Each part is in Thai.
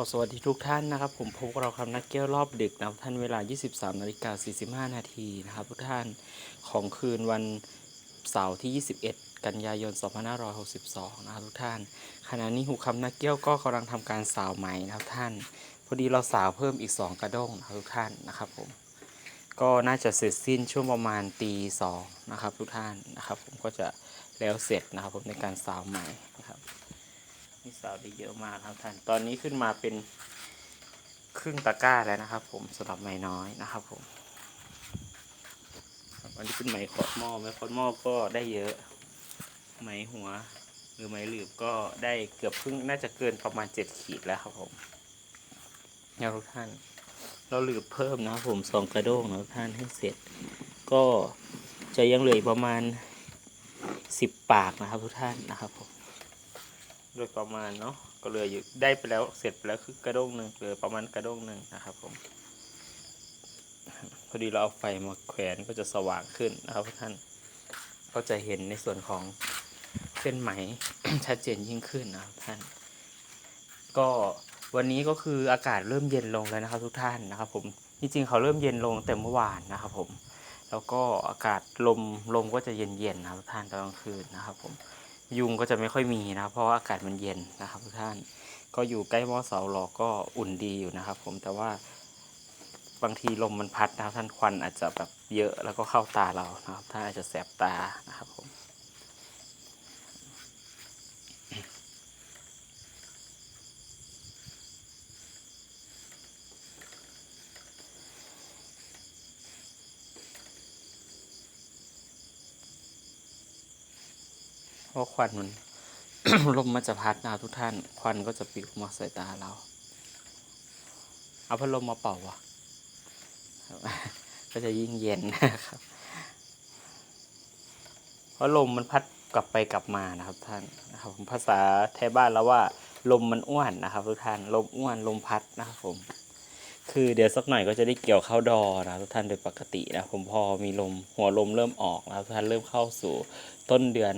อสวัสดีทุกท่านนะครับ ผมพบเราคำนักเกี้ยวรอบดึกนะท่านเวลา 23นาฬิกา45 นาทีนะครับ ทุกท่านของคืนวันเสาร์ที่ 21 กันยายน 2562 นะครับทุกท่าน ขณะนี้หูคำนักเกี้ยวก็กำลังทำการสาวไหมนะครับท่าน พอดีเราสาวเพิ่มอีก 2 กระด้งนะครับทุกท่านนะครับผมก็น่าจะเสร็จสิ้นช่วงประมาณตีสองนะครับทุกท่านนะครับ ผมก็จะแล้วเสร็จนะครับผมในการสาวไหมนะครับ นี่สาวได้เยอะมากครับท่าน ตอนนี้ขึ้นมาเป็นครึ่งตะกร้าแล้วนะครับ ผมสำหรับไม้น้อยนะครับ ผมอันนี้เป็นไหมขอดหม้อไหมขอดหม้อก็ได้เยอะไหมหัว หรือไหมหลืบก็ได้เกือบครึ่งน่าจะเกินประมาณเจ็ดขีดแล้วครับผมนี่ทุกท่าน เราหลืบเพิ่มนะครับผมสองกระด้งนะทุกท่านให้เสร็จ ก็จะยังเหลืออีกประมาณสิบปากนะครับทุกท่านนะครับผม โดยประมาณเนาะก็เหลืออยู่ได้ไปแล้วเสร็จไปแล้วคือกระด้งหนึ่งเหลือประมาณกระด้งหนึ่งนะครับผมพอดีเราเอาไฟมาแขวนก็จะสว่างขึ้นนะครับท่านก็จะเห็นในส่วนของเส้นไหมชัดเจนยิ่งขึ้นนะครับท่าน ก็วันนี้ก็คืออากาศเริ่มเย็นลงแล้วนะครับ ทุกท่านนะครับผมจริงๆเขาเริ่มเย็นลงแต่เมื่อวานนะครับผม แล้วก็อากาศลมลมก็จะเย็นๆนะครับท่านตอนกลางคืนนะครับผม ยุงก็จะไม่ค่อยมีนะเพราะว่าอากาศมันเย็นนะครับทุกท่านก็อยู่ใกล้หม้อเสาหลอกก็อุ่นดีอยู่นะครับ ผมแต่ว่าบางทีลมมันพัดนะครับท่านควันอาจจะแบบเยอะแล้วก็เข้าตาเรานะครับท่านอาจจะแสบตานะครับผม ราะควันมันลมมันจะพัดนะทุกท่าน ควันก็จะปิวมาใส่ตาเรา เอาพัดลมมาเป่าวะก็จะยิ่งเย็นนะครับ เพราะลมมันพัดกลับไปกลับมานะครับท่านนะครับผมภาษาไทยบ้านแล้วว่า ลมมันอ้วนนะครับ ทุกท่าน ลมอ้วนลมพัดนะครับผม คือเดี๋ยวสักหน่อยก็จะได้เกี่ยวเข้าดอนะทุกท่านโดยปกตินะผมพอมีลมหัวลมเริ่มออกนะครับทุกท่านเริ่มเข้าสู่ต้นเดือน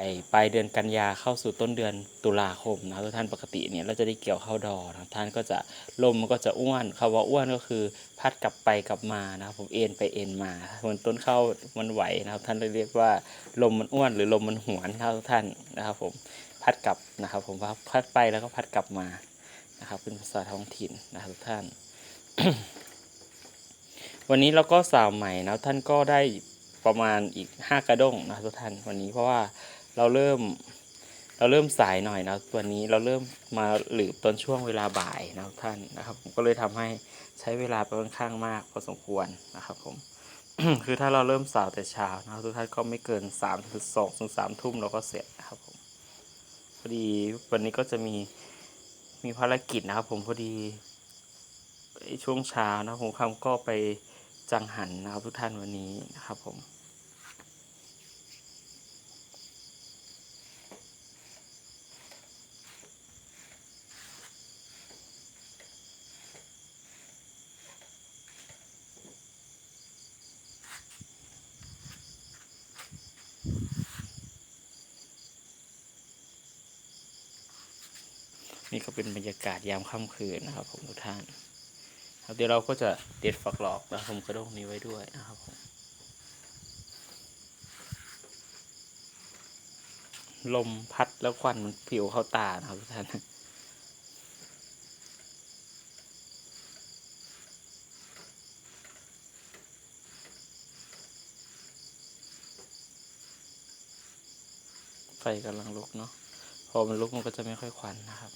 ไอ้ปลายเดือนกันยาเข้าสู่ต้นเดือนตุลาคมนะครับทุกท่านปกติเนี่ยเราจะได้เกี่ยวเข้าดอนะท่านก็จะลมมันก็จะอ้วนคำว่าอ้วนก็คือพัดกลับไปกลับมานะครับผมเอ็นไปเอ็นมาเหมือนต้นข้าวมันไหวนะครับท่านเรียกว่าลมมันอ้วนหรือลมมันหวนครับทุกท่านนะครับผมพัดกลับนะครับผมว่าพัดไปแล้วก็พัดกลับมานะครับเป็นภาษาท้องถิ่นนะครับทุกท่าน วันนี้เราก็สาวใหม่นะท่านก็ได้ประมาณอีกห้ากระด้งนะครับทุกท่านวันนี้เพราะว่า เราเริ่ม เราเริ่มสายหน่อยนะวันนี้เราเริ่มมาหลืบตอนช่วงเวลาบ่ายนะครับท่านนะครับ ผมก็เลยทำให้ใช้เวลาไปค่อนข้างมากพอสมควรนะครับ ผม คือถ้าเราเริ่มสาวแต่เช้านะทุกท่านก็ไม่เกินสามถึงสองถึงสามทุ่มเราก็เสร็จนะครับผมพอดีวันนี้ก็จะมีมีภารกิจนะครับ ผมพอดีช่วงเช้านะผมคำก็ไปจังหันนะครับทุกท่านวันนี้นะครับผม นี่ก็เป็นบรรยากาศยามค่ำคืนนะครับ ผมทุกท่านครับเดี๋ยวเราก็จะเด็ดฝักหลอกและผมกระด้งนี้ไว้ด้วยนะครับผมลมพัดแล้วควันมันผิวเข้าตานะครับทุกท่านไฟกำลังลุกเนาะ พอมันลุกมันก็จะไม่ค่อยควันนะครับ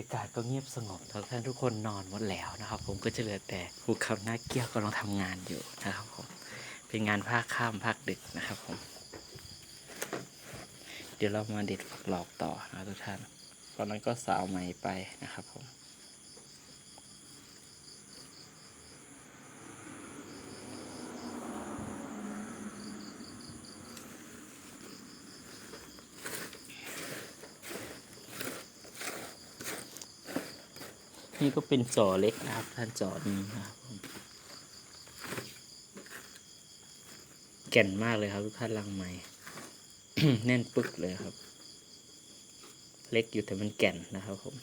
รรยากาศก็เงียบสงบทุกท่านทุกคนนอนหมดแล้วนะครับ ผมก็จะเหลือแต่ภูเขาหน้าเกี้ยวกำลังทำงานอยู่นะครับผมเป็นงานภาคข้ามภาคดึกนะครับผม เดี๋ยวเรามาเด็ดฝักหลอกต่อนะทุกท่านตอนนั้นก็สาวใหม่ไปนะครับผม นี่ก็เป็นจอเล็กนะครับท่านจอนี้นะครับแก่นมากเลยครับ ทุกท่านลังไม้แน่นปึกเลยครับ เล็กอยู่แต่มันแก่นนะครับผม